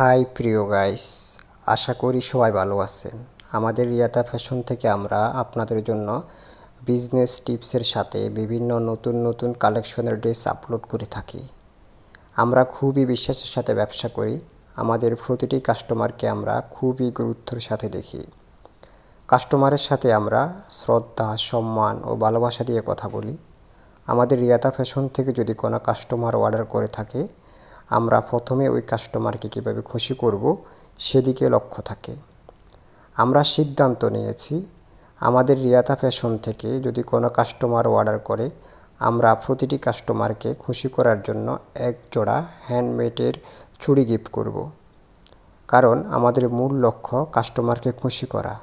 High, প্রিয় guys, আশা করি সবাই ভালো আছেন। আমাদের রিয়াতা ফ্যাশন থেকে আমরা আপনাদের জন্য বিজনেস টিপসের সাথে বিভিন্ন নতুন নতুন কালেকশনের ড্রেস আপলোড করে থাকি। আমরা খুবই বিশ্বাসের সাথে ব্যবসা করি। আমাদের প্রতিটি কাস্টমারকে আমরা খুবই গুরুত্বের সাথে দেখি। কাস্টমারের সাথে আমরা শ্রদ্ধা, সম্মান ও ভালোবাসা দিয়ে কথা বলি। আমাদের রিয়াতা ফ্যাশন থেকে যদি কোনো কাস্টমার অর্ডার করে থাকে আমরা প্রথমে ওই কাস্টমারকে কীভাবে খুশি করব সেদিকে লক্ষ্য থাকে। আমরা সিদ্ধান্ত নিয়েছি, আমাদের রিয়াতা ফ্যাশন থেকে যদি কোনো কাস্টমার অর্ডার করে, আমরা প্রতিটি কাস্টমারকে খুশি করার জন্য এক জোড়া হ্যান্ডমেডের চুড়ি গিফট করব। কারণ আমাদের মূল লক্ষ্য কাস্টমারকে খুশি করা।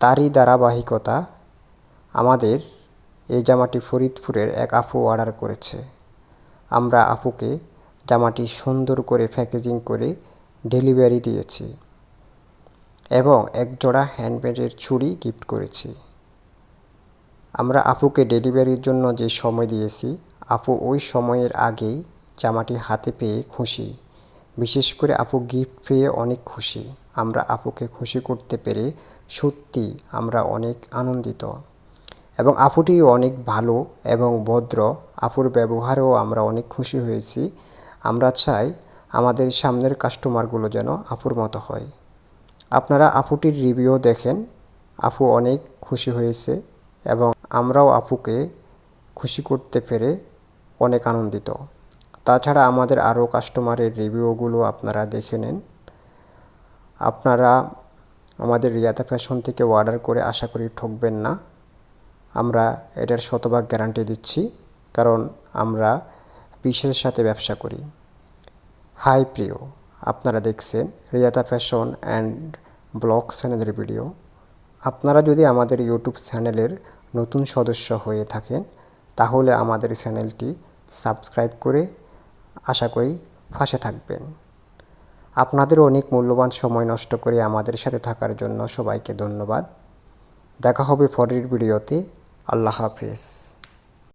তারই ধারাবাহিকতা আমাদের এই জামাটি ফরিদপুরের এক আপু অর্ডার করেছে। আমরা আপুকে জামাটি সুন্দর করে প্যাকেজিং করে ডেলিভারি দিয়েছি এবং এক জোড়া হ্যান্ডমেডের চুড়ি গিফট করেছি। আমরা আপুকে ডেলিভারির জন্য যে সময় দিয়েছি, আপু ওই সময়ের আগেই জামাটি হাতে পেয়ে খুশি। বিশেষ করে আপু গিফট পেয়ে অনেক খুশি। আমরা আপুকে খুশি করতে পেরে সত্যি আমরা অনেক আনন্দিত। এবং আপুটিও অনেক ভালো এবং ভদ্র। আপুর ব্যবহারেও আমরা অনেক খুশি হয়েছি। আমরা চাই আমাদের সামনের কাস্টমারগুলো যেন আপুর মতো হয়। আপনারা আপুটির রিভিউ দেখেন, আপু অনেক খুশি হয়েছে এবং আমরাও আপুকে খুশি করতে পেরে অনেক আনন্দিত। তাছাড়া আমাদের আরও কাস্টমারের রিভিউগুলো আপনারা দেখে নেন। আপনারা আমাদের রিয়াতা ফ্যাশন থেকে অর্ডার করে আশা করি ঠকবেন না। আমরা এটার শতভাগ গ্যারান্টি দিচ্ছি, কারণ আমরা বিশ্বের সাথে ব্যবসা করি। হাই প্রিয়, আপনারা দেখছেন রিয়াতা ফ্যাশন অ্যান্ড ব্লগ চ্যানেলের ভিডিও। আপনারা যদি আমাদের ইউটিউব চ্যানেলের নতুন সদস্য হয়ে থাকেন, তাহলে আমাদের চ্যানেলটি সাবস্ক্রাইব করে আশা করি পাশে থাকবেন। আপনাদের অনেক মূল্যবান সময় নষ্ট করে আমাদের সাথে থাকার জন্য সবাইকে ধন্যবাদ। দেখা হবে পরের ভিডিওতে। আল্লাহ হাফেজ।